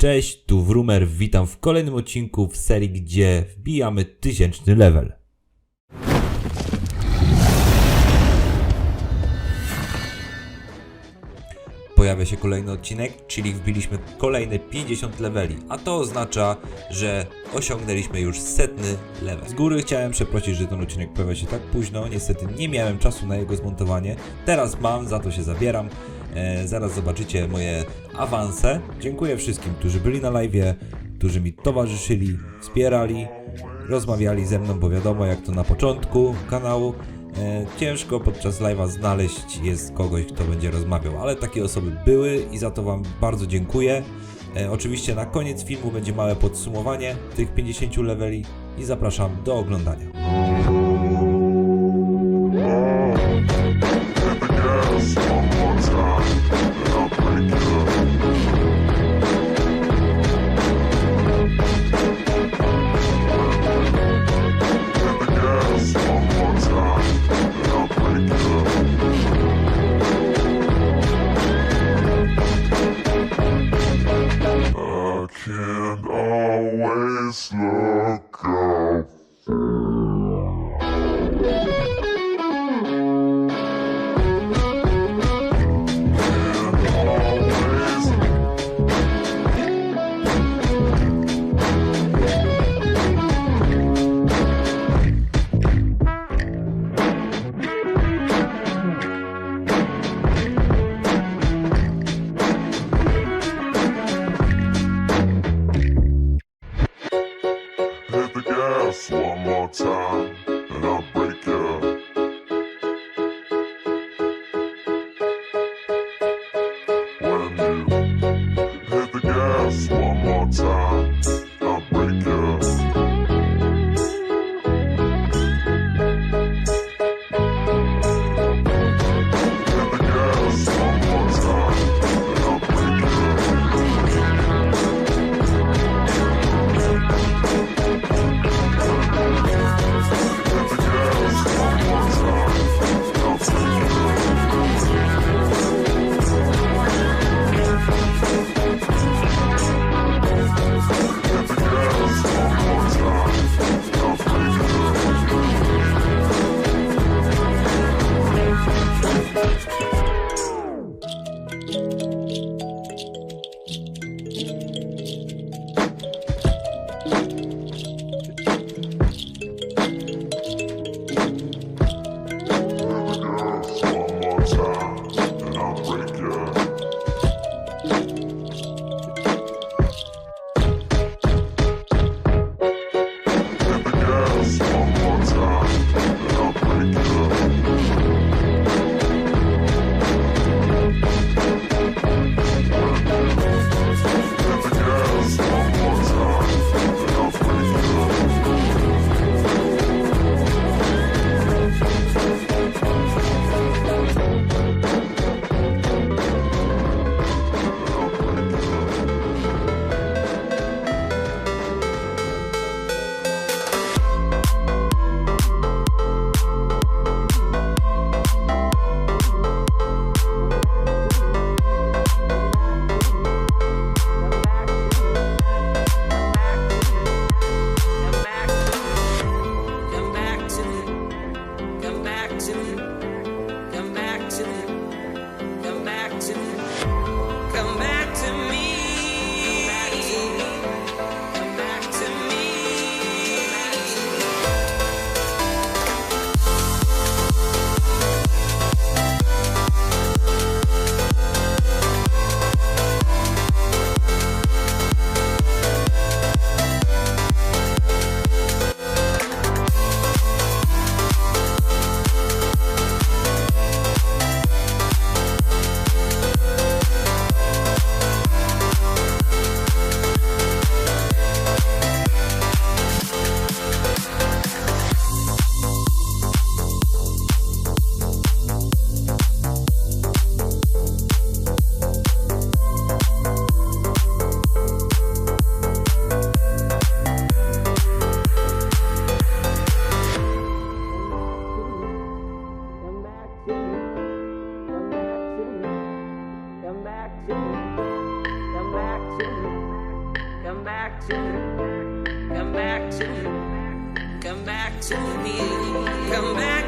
Cześć, tu Wrumer, witam w kolejnym odcinku w serii, gdzie wbijamy tysięczny level. Pojawia się kolejny odcinek, czyli wbiliśmy kolejne 50 leveli, a to oznacza, że osiągnęliśmy już setny level. Z góry chciałem przeprosić, że ten odcinek pojawia się tak późno, niestety nie miałem czasu na jego zmontowanie, teraz mam, za to się zabieram. E, zaraz zobaczycie moje awanse. Dziękuję wszystkim, którzy byli na live, którzy mi towarzyszyli, wspierali, rozmawiali ze mną, bo wiadomo jak to na początku kanału. E, ciężko podczas live'a znaleźć jest kogoś, kto będzie rozmawiał, ale takie osoby były i za to Wam bardzo dziękuję. E, oczywiście na koniec filmu będzie małe podsumowanie tych 50 leveli i zapraszam do oglądania. come back.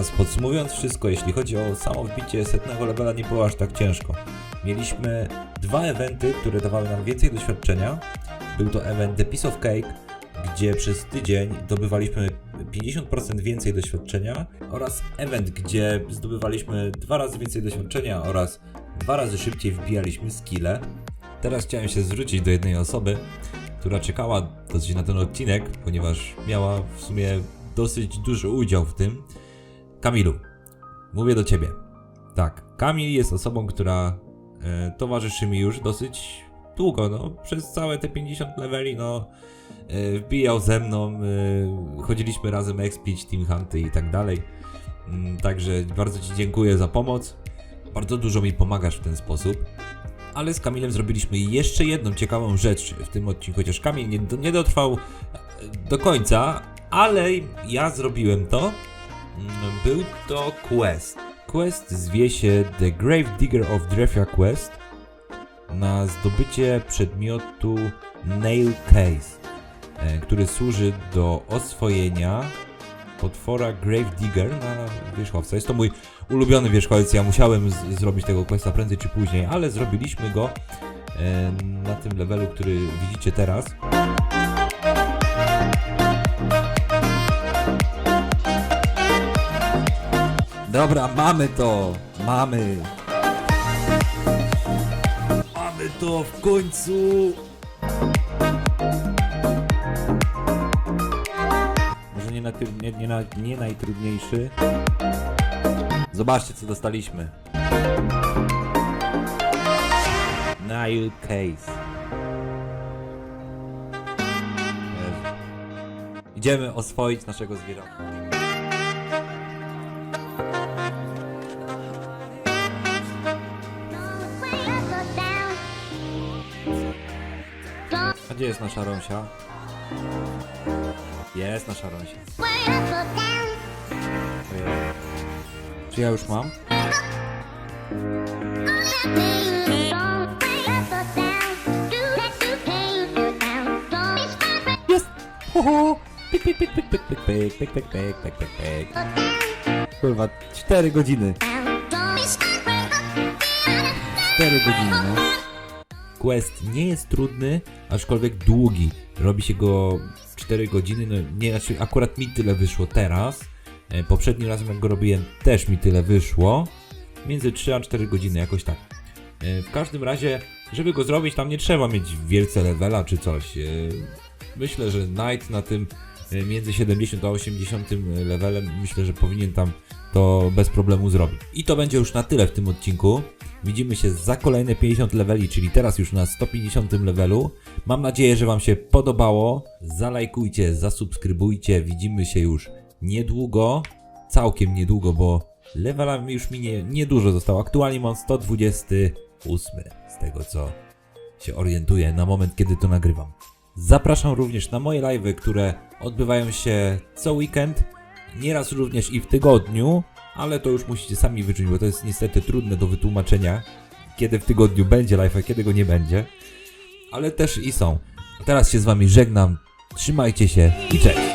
Teraz podsumowując wszystko, jeśli chodzi o samo wbicie setnego levela, nie było aż tak ciężko. Mieliśmy dwa eventy, które dawały nam więcej doświadczenia. Był to event The Piece of Cake, gdzie przez tydzień zdobywaliśmy 50% więcej doświadczenia oraz event, gdzie zdobywaliśmy dwa razy więcej doświadczenia oraz dwa razy szybciej wbijaliśmy skille. Teraz chciałem się zwrócić do jednej osoby, która czekała dosyć na ten odcinek, ponieważ miała w sumie dosyć duży udział w tym. Kamilu, mówię do ciebie. Tak, Kamil jest osobą, która e, towarzyszy mi już dosyć długo, no, przez całe te 50 leveli, no, e, wbijał ze mną, e, chodziliśmy razem expić, team hunty i tak dalej. Mm, Także bardzo Ci dziękuję za pomoc. Bardzo dużo mi pomagasz w ten sposób. Ale z Kamilem zrobiliśmy jeszcze jedną ciekawą rzecz w tym odcinku, chociaż Kamil nie, nie dotrwał e, do końca, ale ja zrobiłem to. Mm, Był to quest. Quest zwie się The Grave Digger of Drefia Quest na zdobycie przedmiotu Nail Case, e, który służy do oswojenia potwora Grave Digger na wierzchowca. Jest to mój ulubiony wierzchowiec. Ja musiałem zrobić tego questa prędzej czy później, ale zrobiliśmy go e, na tym levelu, który widzicie teraz. Dobra, mamy to! Mamy! Mamy to w końcu! Może nie, na, nie, nie, na, nie najtrudniejszy. Zobaczcie, co dostaliśmy. Nail Case. Idziemy oswoić naszego zwierzaka. Gdzie jest nasza Rąsia? Jest nasza Rąsia. Czy ja już mam? Jest! Ho, ho. Pik, pik, pik, pik, pik, pik, pik, pik, pik, pik, pik, pik, pik. Kurwa, 4 godziny. 4 godziny, no. Quest nie jest trudny, aczkolwiek długi. Robi się go 4 godziny, no nie, znaczy akurat mi tyle wyszło teraz. E, Poprzednim razem jak go robiłem też mi tyle wyszło. Między 3 a 4 godziny, jakoś tak. E, W każdym razie, żeby go zrobić, tam nie trzeba mieć wielce levela czy coś. E, Myślę, że Knight na tym między 70 a 80 levelem, myślę, że powinien tam to bez problemu zrobić. I to będzie już na tyle w tym odcinku. Widzimy się za kolejne 50 leveli, czyli teraz już na 150 levelu. Mam nadzieję, że Wam się podobało. Zalajkujcie, zasubskrybujcie. Widzimy się już niedługo. Całkiem niedługo, bo levelami już mi nie, niedużo zostało. Aktualnie mam 128 z tego co się orientuję na moment, kiedy to nagrywam. Zapraszam również na moje live'y, które odbywają się co weekend, nieraz również i w tygodniu, ale to już musicie sami wyczuć, bo to jest niestety trudne do wytłumaczenia, kiedy w tygodniu będzie live, a kiedy go nie będzie. Ale też i są. Teraz się z wami żegnam, trzymajcie się i cześć!